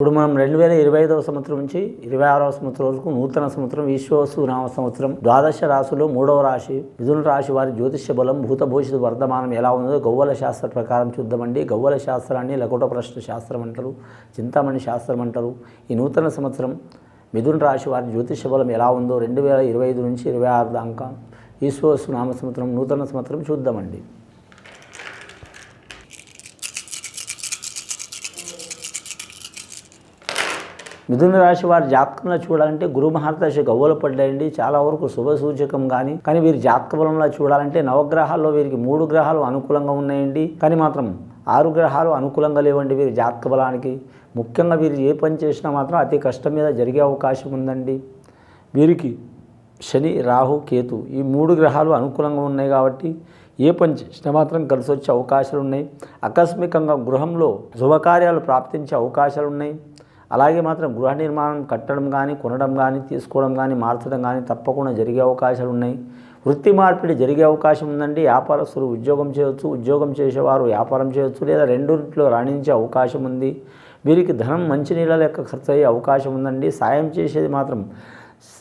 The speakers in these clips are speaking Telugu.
ఇప్పుడు మనం రెండు వేల ఇరవై ఐదవ సంవత్సరం నుంచి ఇరవై ఆరవ సంవత్సరం వరకు నూతన సంవత్సరం విశ్వవసు నామ సంవత్సరం. ద్వాదశ రాశులు మూడవ రాశి మిథున రాశి వారి జ్యోతిష్య బలం భూత వర్ధమానం ఎలా ఉందో గవ్వల శాస్త్ర ప్రకారం చూద్దామండి. గవ్వల శాస్త్రాన్ని లకుట ప్రశ్న శాస్త్రం అంటారు చింతామణి శాస్త్రం అంటారు. ఈ నూతన సంవత్సరం మిథున రాశి వారి జ్యోతిష్య బలం ఎలా ఉందో రెండు వేల ఇరవై ఐదు నుంచి ఇరవై ఆరు దాకా ఈశ్వసు నామ సంవత్సరం నూతన సంవత్సరం చూద్దామండి. మిథున రాశి వారి జాతకంలో చూడాలంటే గురు మహారదశ గవ్వలు పడ్డాయండి. చాలా వరకు శుభ సూచకం కానీ కానీ వీరి జాతక బలంలో చూడాలంటే నవగ్రహాల్లో వీరికి మూడు గ్రహాలు అనుకూలంగా ఉన్నాయండి. కానీ మాత్రం ఆరు గ్రహాలు అనుకూలంగా లేవండి వీరి జాతక బలానికి. ముఖ్యంగా వీరు ఏ పని చేసినా మాత్రం అతి కష్టం మీద జరిగే అవకాశం ఉందండి. వీరికి శని రాహు కేతు ఈ మూడు గ్రహాలు అనుకూలంగా ఉన్నాయి కాబట్టి ఏ పని చేసినా మాత్రం కలిసి వచ్చే అవకాశాలు ఉన్నాయి. ఆకస్మికంగా గృహంలో శుభకార్యాలు ప్రాప్తించే అవకాశాలు ఉన్నాయి. అలాగే మాత్రం గృహ నిర్మాణం కట్టడం కానీ కొనడం కానీ తీసుకోవడం కానీ మార్చడం కానీ తప్పకుండా జరిగే అవకాశాలు ఉన్నాయి. వృత్తి మార్పిడి జరిగే అవకాశం ఉందండి. వ్యాపారస్తులు ఉద్యోగం చేయవచ్చు ఉద్యోగం చేసేవారు వ్యాపారం చేయవచ్చు లేదా రెండింటిలో రాణించే అవకాశం ఉంది. వీరికి ధనం మంచి నీళ్ళ లెక్క ఖర్చు అయ్యే అవకాశం ఉందండి. సాయం చేసేది మాత్రం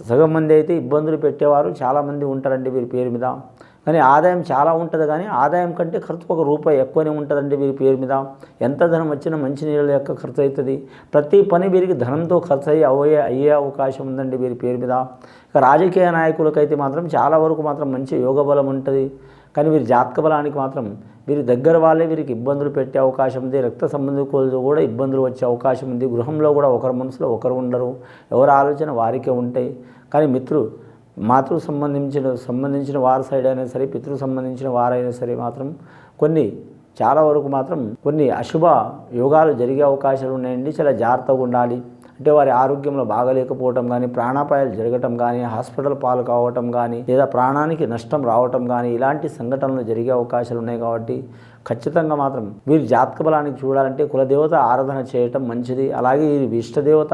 సగం మంది అయితే ఇబ్బందులు పెట్టేవారు. చాలామంది ఉంటారండి వీరి పేరు మీద. కానీ ఆదాయం చాలా ఉంటుంది కానీ ఆదాయం కంటే ఖర్చు ఒక రూపాయి ఎక్కువనే ఉంటుందండి వీరి పేరు మీద. ఎంత ధనం వచ్చినా మంచి నీళ్ళ యొక్క ఖర్చు అవుతుంది. ప్రతి పని వీరికి ధనంతో ఖర్చు అయ్యి అయ్యే అయ్యే అవకాశం ఉందండి వీరి పేరు మీద. ఇక రాజకీయ నాయకులకైతే మాత్రం చాలా వరకు మాత్రం మంచి యోగ బలం ఉంటుంది. కానీ వీరి జాతక బలానికి మాత్రం వీరి దగ్గర వాళ్ళే వీరికి ఇబ్బందులు పెట్టే అవకాశం ఉంది. రక్త సంబంధికులతో కూడా ఇబ్బందులు వచ్చే అవకాశం ఉంది. గృహంలో కూడా ఒకరి మనసులో ఒకరు ఉండరు. ఎవరి ఆలోచన వారికే ఉంటాయి. కానీ మిత్రు మాతృ సంబంధించిన సంబంధించిన వారి సైడ్ అయినా సరే పితృ సంబంధించిన వారైనా సరే మాత్రం కొన్ని చాలా వరకు మాత్రం కొన్ని అశుభ యోగాలు జరిగే అవకాశాలు ఉన్నాయండి. చాలా జాగ్రత్తగా ఉండాలి. అంటే వారి ఆరోగ్యంలో బాగలేకపోవటం కానీ ప్రాణాపాయాలు జరగటం కానీ హాస్పిటల్ పాలు కావటం కానీ లేదా ప్రాణానికి నష్టం రావటం కానీ ఇలాంటి సంఘటనలు జరిగే అవకాశాలు ఉన్నాయి కాబట్టి ఖచ్చితంగా మాత్రం వీరి జాతక బలానికి చూడాలంటే కులదేవత ఆరాధన చేయటం మంచిది. అలాగే వీరి ఇష్టదేవత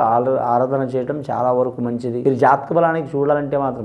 ఆరాధన చేయటం చాలా వరకు మంచిది. వీరి జాతక బలానికి చూడాలంటే మాత్రం